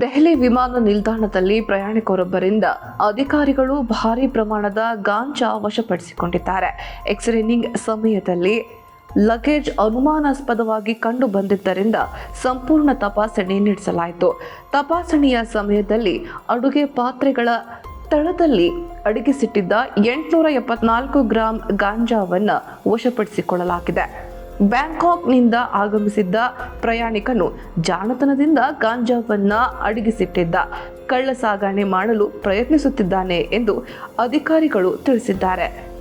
ದೆಹಲಿ ವಿಮಾನ ನಿಲ್ದಾಣದಲ್ಲಿ ಪ್ರಯಾಣಿಕರೊಬ್ಬರಿಂದ ಅಧಿಕಾರಿಗಳು ಭಾರಿ ಪ್ರಮಾಣದ ಗಾಂಜಾ ವಶಪಡಿಸಿಕೊಂಡಿದ್ದಾರೆ. ಎಕ್ಸ್ರೇನಿಂಗ್ ಸಮಯದಲ್ಲಿ ಲಗೇಜ್ ಅನುಮಾನಾಸ್ಪದವಾಗಿ ಕಂಡು ಬಂದಿದ್ದರಿಂದ ಸಂಪೂರ್ಣ ತಪಾಸಣೆ ನಡೆಸಲಾಯಿತು. ತಪಾಸಣೆಯ ಸಮಯದಲ್ಲಿ ಅಡುಗೆ ಪಾತ್ರೆಗಳ ತಳದಲ್ಲಿ ಅಡಗಿಸಿಟ್ಟಿದ್ದ ಎಂಟುನೂರ ಎಪ್ಪತ್ನಾಲ್ಕು ಗ್ರಾಂ ಗಾಂಜಾವನ್ನು ವಶಪಡಿಸಿಕೊಳ್ಳಲಾಗಿದೆ. ಬ್ಯಾಂಕಾಕ್ನಿಂದ ಆಗಮಿಸಿದ್ದ ಪ್ರಯಾಣಿಕನು ಜಾಣತನದಿಂದ ಗಾಂಜಾವನ್ನ ಅಡಗಿಸಿಟ್ಟಿದ್ದ. ಕಳ್ಳ ಸಾಗಣೆ ಮಾಡಲು ಪ್ರಯತ್ನಿಸುತ್ತಿದ್ದಾನೆ ಎಂದು ಅಧಿಕಾರಿಗಳು ತಿಳಿಸಿದ್ದಾರೆ.